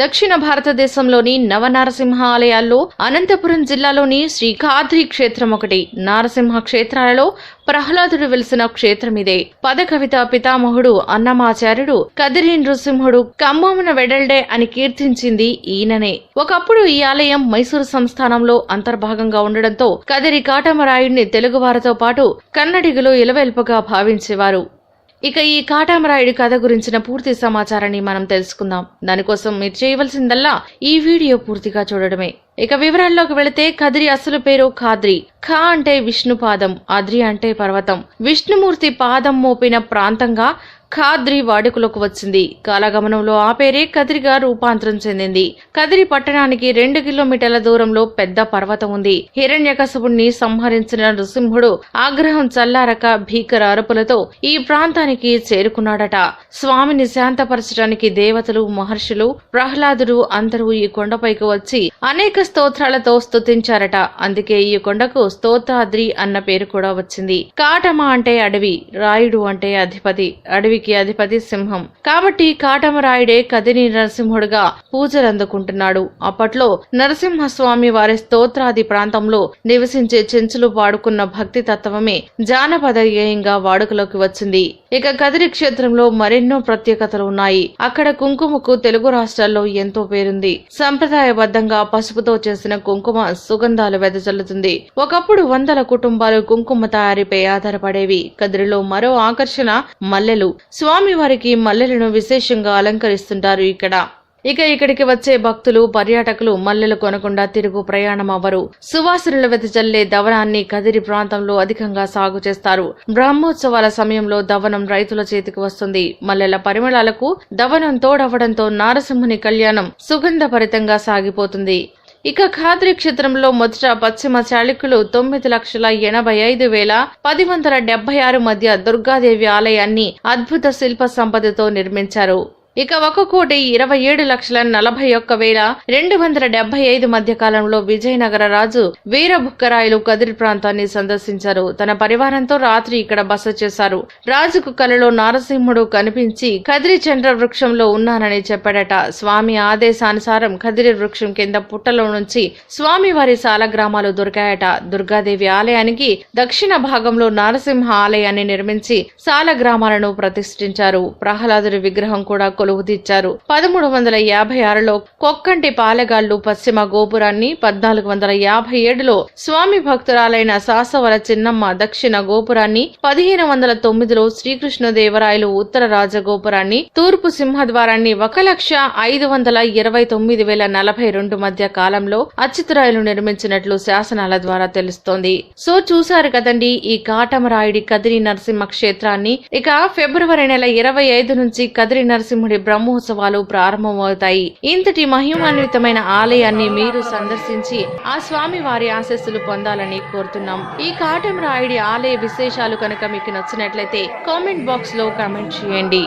దక్షిణ భారతదేశంలోని నవనారసింహ ఆలయాల్లో అనంతపురం జిల్లాలోని శ్రీకాద్రి క్షేత్రం ఒకటి. నారసింహ క్షేత్రాలలో ప్రహ్లాదుడు వెలిసిన క్షేత్రం ఇదే. పదకవిత పితామహుడు అన్నమాచార్యుడు కదిరి నృసింహుడు ఖమ్మమున వెడల్డే అని కీర్తించింది ఈయననే. ఒకప్పుడు ఈ ఆలయం మైసూరు సంస్థానంలో అంతర్భాగంగా ఉండడంతో కదిరి కాటమరాయుడిని తెలుగువారితో పాటు కన్నడిగులు ఇలవెల్పగా భావించేవారు. ఇక ఈ కాటామరాయుడి కథ గురించిన పూర్తి సమాచారాన్ని మనం తెలుసుకుందాం. దానికోసం మీరు చేయవలసిందల్లా ఈ వీడియో పూర్తిగా చూడడమే. ఇక వివరాల్లోకి వెళితే కదిరి అసలు పేరు ఖాద్రి. ఖా అంటే విష్ణు పాదం అద్రి అంటే పర్వతం. విష్ణుమూర్తి పాదం మోపిన ప్రాంతంగా ఖాద్రి వాడుకలోకి వచ్చింది. కాలగమనంలో ఆ పేరే కదిరిగా రూపాంతరం చెందింది. కదిరి పట్టణానికి రెండు కిలోమీటర్ల దూరంలో పెద్ద పర్వతం ఉంది. హిరణ్యకశపుణ్ణి సంహరించిన నృసింహుడు ఆగ్రహం చల్లారక భీకర అరుపులతో ఈ ప్రాంతానికి చేరుకున్నాడట. స్వామిని శాంతపరచడానికి దేవతలు మహర్షులు ప్రహ్లాదుడు అందరూ ఈ కొండపైకి వచ్చి అనేక స్తోత్రాలతో స్తుతించారట. అందుకే ఈ కొండకు స్తోత్రాద్రి అన్న పేరు కూడా వచ్చింది. కాటమ అంటే అడవి రాయుడు అంటే అధిపతి. అడవికి అధిపతి సింహం. కాబట్టి కాటమరాయుడే కదిరి నరసింహుడుగా పూజలు అందుకుంటున్నాడు అప్పట్లో నరసింహస్వామి వారి స్తోత్రాది ప్రాంతంలో నివసించే చెంచులు వాడుకున్న భక్తి తత్వమే జానపద గేయంగా వాడుకలోకి వచ్చింది. ఇక కదిరి క్షేత్రంలో మరెన్నో ప్రత్యేకతలు ఉన్నాయి. అక్కడ కుంకుమకు తెలుగు రాష్ట్రాల్లో ఎంతో పేరుంది. సంప్రదాయబద్ధంగా పసుపుతో చేసిన కుంకుమ సుగంధాలు వెదజల్లుతుంది. ఒకప్పుడు వందల కుటుంబాలు కుంకుమ తయారీపై ఆధారపడేవి. కదిరిలో మరో ఆకర్షణ మల్లెలు. స్వామివారికి మల్లెలను విశేషంగా అలంకరిస్తుంటారు ఇక్కడ. ఇక ఇక్కడికి వచ్చే భక్తులు పర్యాటకులు మల్లెలు కొనకుండా తిరుగు ప్రయాణం అవ్వరు. సువాసనలు వెదజల్లే దవనాన్ని కదిరి ప్రాంతంలో అధికంగా సాగు చేస్తారు. బ్రహ్మోత్సవాల సమయంలో దవనం రైతుల చేతికి వస్తుంది. మల్లెల పరిమళాలకు దవనం తోడవడంతో నారసింహుని కళ్యాణం సుగంధభరితంగా సాగిపోతుంది. ఇక ఖాద్రి క్షేత్రంలో మొదట పశ్చిమ చాళుక్యులు తొమ్మిది లక్షల ఎనభై ఐదు వేల పది వందల డెబ్బై ఆరు మధ్య దుర్గాదేవి ఆలయాన్ని అద్భుత శిల్ప సంపదతో నిర్మించారు. ఇక ఒక కోటి ఇరవై ఏడు లక్షల నలభై ఒక్క వేల రెండు వందల డెబ్బై ఐదు మధ్య కాలంలో విజయనగర రాజు వీరభుక్కరాయలు కదిరి ప్రాంతాన్ని సందర్శించారు. తన పరివారంతో రాత్రి ఇక్కడ బస చేశారు. రాజుకు కలలో నారసింహుడు కనిపించి కదిరి చంద్ర వృక్షంలో ఉన్నానని చెప్పాడట. స్వామి ఆదేశానుసారం కదిరి వృక్షం కింద పుట్టలో నుంచి స్వామి వారి సాలగ్రామాలు దొరికాయట. దుర్గాదేవి ఆలయానికి దక్షిణ భాగంలో నారసింహ ఆలయాన్ని నిర్మించి సాలగ్రామాలను ప్రతిష్ఠించారు. ప్రహ్లాదుడి విగ్రహం కూడా కొలువుదీర్చారు. పదమూడు వందల యాభై ఆరులో కొక్కంటి పాలెగాళ్ళు పశ్చిమ గోపురాన్ని పద్నాలుగు వందల యాభై ఏడులో స్వామి భక్తురాలైన సాసవల చిన్నమ్మ దక్షిణ గోపురాన్ని పదిహేను వందల తొమ్మిదిలో శ్రీకృష్ణదేవరాయలు ఉత్తర రాజగోపురాన్ని తూర్పు సింహద్వారాన్ని ఒక లక్ష ఐదు వందల ఇరవై తొమ్మిది వేల నలభై రెండు మధ్య కాలంలో అచ్యుతరాయలు నిర్మించినట్లు శాసనాల ద్వారా తెలుస్తోంది. సో చూశారు కదండి ఈ కాటమరాయుడి కదిరి నరసింహ క్షేత్రాన్ని. ఇక ఫిబ్రవరి నెల ఇరవై ఐదు నుంచి కదిరి నరసింహుడి బ్రహ్మోత్సవాలు ప్రారంభమవుతాయి. ఇంతటి మహిమాన్వితమైన ఆలయాన్ని మీరు సందర్శించి ఆ స్వామి వారి ఆశస్సులు పొందాలని కోరుతున్నాం. ఈ కాటమరాయుడి ఆలయ విశేషాలు కనుక మీకు నచ్చినట్లయితే కామెంట్ బాక్స్లో కామెంట్ చేయండి.